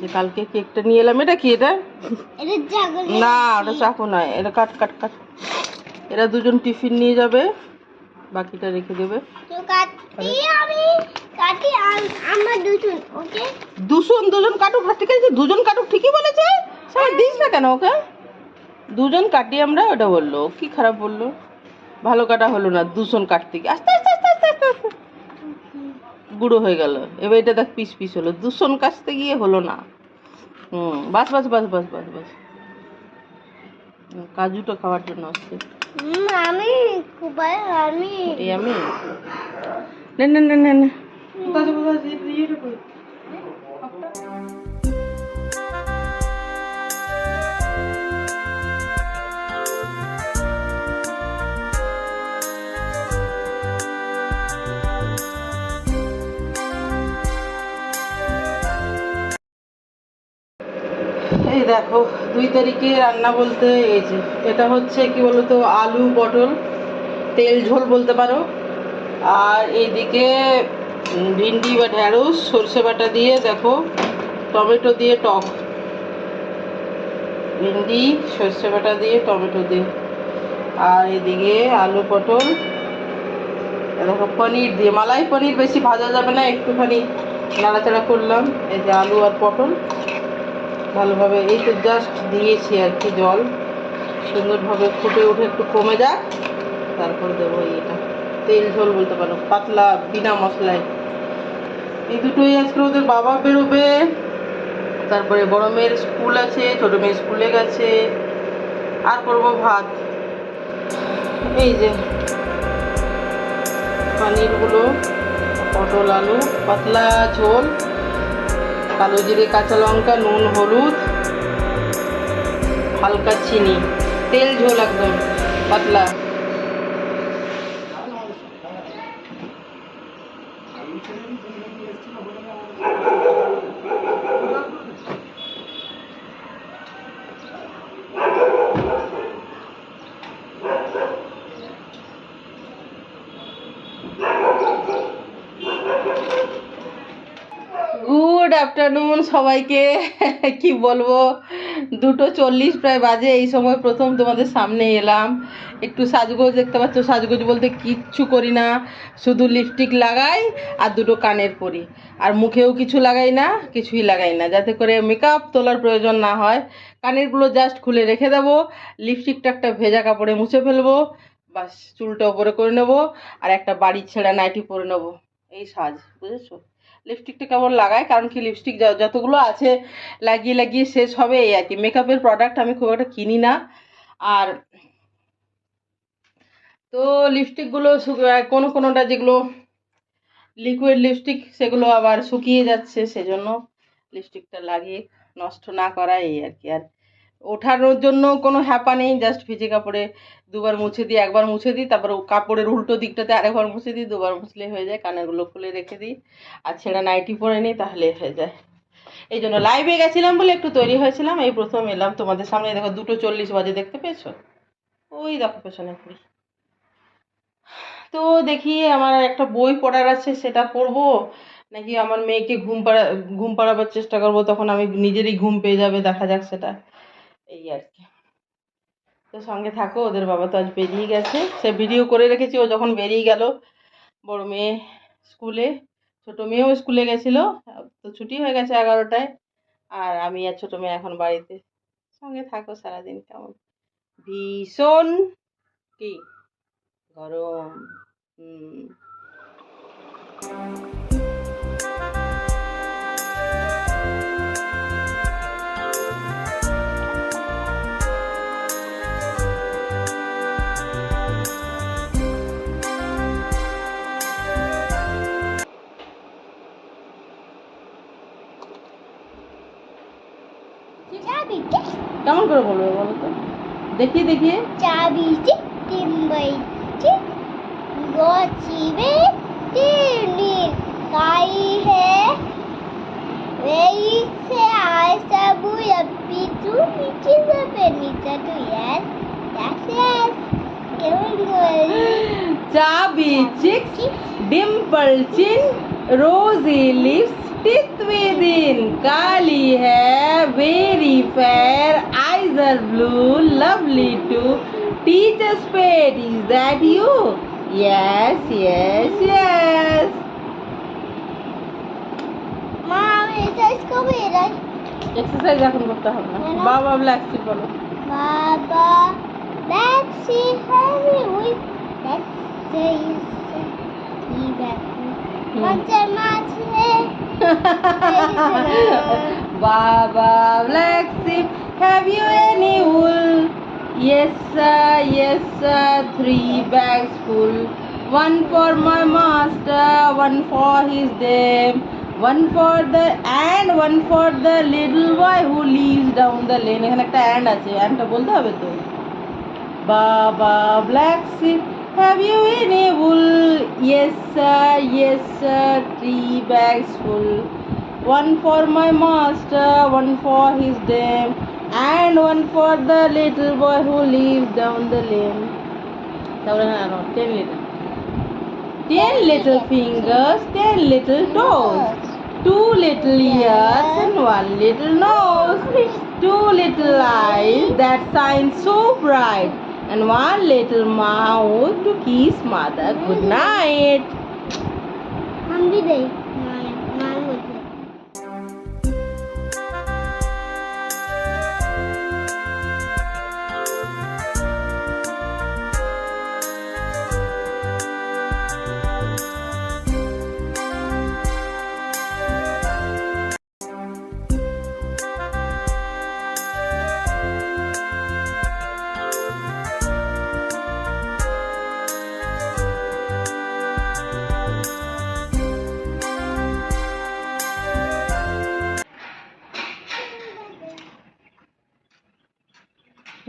যে কালকে কেকটা নিয়ে এলাম এটা কি এটা? না ওটা চাকু নয় এটা কাট কাট কাট। এরা দুজন টিফিন নিয়ে যাবে বাকিটা রেখে দেবে। দুজন দুজন কাটুক ঠিক আছে দুজন কাটুক ঠিকই বলেছে? সবাই দিস না কেন ওকে? দুজন কাটি আমরা ওটা বলল কি খারাপ বলল? ভালো কাটা হলো না দুজন কাটতে গিয়ে। আস্তে আস্তে আস্তে আস্তে আস্তে। গুঁড়ো হয়ে গেল। এবার এটা দেখ পিস পিস হলো। দূষণ কাচতে গিয়ে হলো না। হুম বাস বাস বাস বাস বাস বাস। কাজুটা খাওয়ার জন্য আসছে। আমি আমি। এই আমি? না না না না না। দেখো, দুই তারিখে রান্না বলতে এই যে, এটা হচ্ছে কি বলতো, আলু পটল, তেল ঝোল বলতে পারো। আর এইদিকে ভিন্ডি বা ঢ্যাঁড়স, সর্ষে বাটা দিয়ে দেখো, টমেটো দিয়ে টক। ভিন্ডি, সর্ষে বাটা দিয়ে টমেটো দিয়ে। আর এদিকে আলু পটল। দেখো, পনির দিয়ে, মালাই পনির বেশি ভাজা যাবে না, একটুখানি নাড়াচাড়া করলাম। এই যে আলু আর পটল। ভালোভাবে, এই তো জাস্ট দিয়েছি আর কি জল। সুন্দরভাবে ফুটে উঠে একটু কমে যাক, তারপর দেবো এটা। তেল ঝোল বলতে পারো, পাতলা, বিনা মশলায়। এই দুটোই আজকে ওদের বাবা বেরোবে। তারপরে বড় মেয়ের স্কুল আছে, ছোট মেয়ে স্কুলে গেছে। আর করব ভাত। এই যে পানিরগুলো, পটল, আলু, পাতলা ঝোল। কালো জিরে কাঁচা লঙ্কা নুন হলুদ হালকা চিনি। তেল ঝোল একদম পাতলা গুড আফটারনুন সবাইকে। কি বলব? দুটো চল্লিশ প্রায় বাজে, এই সময় প্রথম তোমাদের সামনে এলাম। একটু সাজগোজ দেখতে পাচ্ছ, সাজগোজ বলতে কিচ্ছু করি না। শুধু লিপস্টিক লাগাই আর দুটো কানের পরি। আর মুখেও কিছু লাগাই না, কিছুই লাগাই না। যাতে করে মেকআপ তোলার প্রয়োজন না হয়। কানেরগুলো জাস্ট খুলে রেখে দেবো। লিপস্টিকটা একটা ভেজা কাপড়ে মুছে ফেলব। বাস চুলটা ওপরে করে নেব। আর একটা বাড়ি ছেঁড়া নাইটি পরে নেব। এই সাজ, বুঝেছ? লিপস্টিকটা কেমন লাগাই কারণ কি লিপস্টিক যতগুলো আছে, লাগিয়ে লাগিয়ে শেষ হবে এই আর কি। মেকআপের প্রোডাক্ট আমি খুব একটা কিনি না। আর তো লিপস্টিকগুলো কোনো কোনোটা যেগুলো লিকুইড লিপস্টিক সেগুলো আবার শুকিয়ে যাচ্ছে, সেজন্য লিপস্টিকটা লাগিয়ে নষ্ট না করা এই আর কি। আর ওঠানোর জন্য কোনো হ্যাপা নেই জাস্ট ভিজে কাপড়ে দুবার মুছে দিই, একবার মুছে দিই, তারপর কাপড়ের উল্টো দিকটাতে আরেকবার মুছে দিই, দুবার মুছলে হয়ে যায়, কানেরগুলো খুলে রেখে দিই, আর ছেঁড়া নাইটি পরে নিই, তাহলে হয়ে যায়। এই জন্য লাইভে গেছিলাম বলে একটু তৈরি হয়েছিলাম, এই প্রথম এলাম তোমাদের সামনে দেখো দুটো চল্লিশ বাজে, দেখতে পেয়েছ? ওই দেখো পেছনে ঘুরি। তো দেখি আমার একটা বই পড়ার আছে, সেটা পড়ব, নাকি আমার মেয়েকে ঘুম পাড়া, ঘুম পাড়াবার চেষ্টা করব, তখন আমি নিজেরই ঘুম পেয়ে যাবে, দেখা যাক সেটা। এই আর কি। তো সঙ্গে থাকো, ওদের বাবা তো আজ বেরিয়ে গেছে। সে ভিডিও করে রেখেছি, ও যখন বেরিয়ে গেল, বড় মেয়ে স্কুলে, ছোট মেয়েও স্কুলে গেছিল, তো ছুটি হয়ে গেছে এগারোটায়, আর আমি আর ছোট মেয়ে এখন বাড়িতে। সঙ্গে থাকো, সারাদিন কেমন। ভীষণ কি? গরম। হুম। করে বলবে বলো তো দেখিয়ে দেখিয়ে চাবিতে टिम्बईचे गोचिवे तिरनीर काई है वेई से आय सबू यप्पी तू नीचे से नीचे तू यस यस यस केवल गोली chubby cheeks dimple chin rosy lips teeth within, curly hair, very fair, eyes are blue, lovely too. Teacher's pet, is that you? Yes, yes, yes. মা আমি এক্সারসাইজ করবো এটাই এক্সারসাইজ এখন করতে হবে না কেন? বাবা ব্ল্যাক শিপ বলো বাবা let's see heavy with let's say কি ব্যাপার মাছের মাঝে Baba black sheep, have you any wool? Yes sir, yes sir, three bags full. One for my master, one for his dame, one for the and one for the little boy who lives down the lane. এখানে একটা and আছে andটা বলতে হবে তো Baba black sheep, have you any wool? Yes sir, yes sir, three bags full. One for my master, one for his dame, and one for the little boy who lives down the lane. তারপরে না ten little. Ten little fingers, ten little toes, two little ears and one little nose, two little eyes that shine so bright, and one little mouth to kiss mother mm-hmm. good night. Hungry day.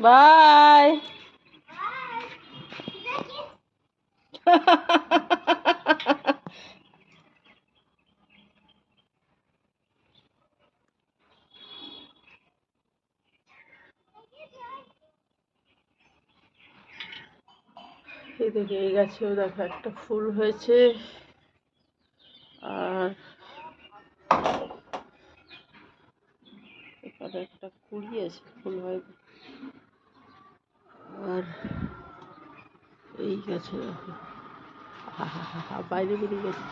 Bye. এদিকে এই গাছেও দেখো একটা ফুল হয়েছে আর একটা কুড়ি আছে ফুল হয়নি আর এই হা হা হা বাইরে বেরিয়ে গেছে।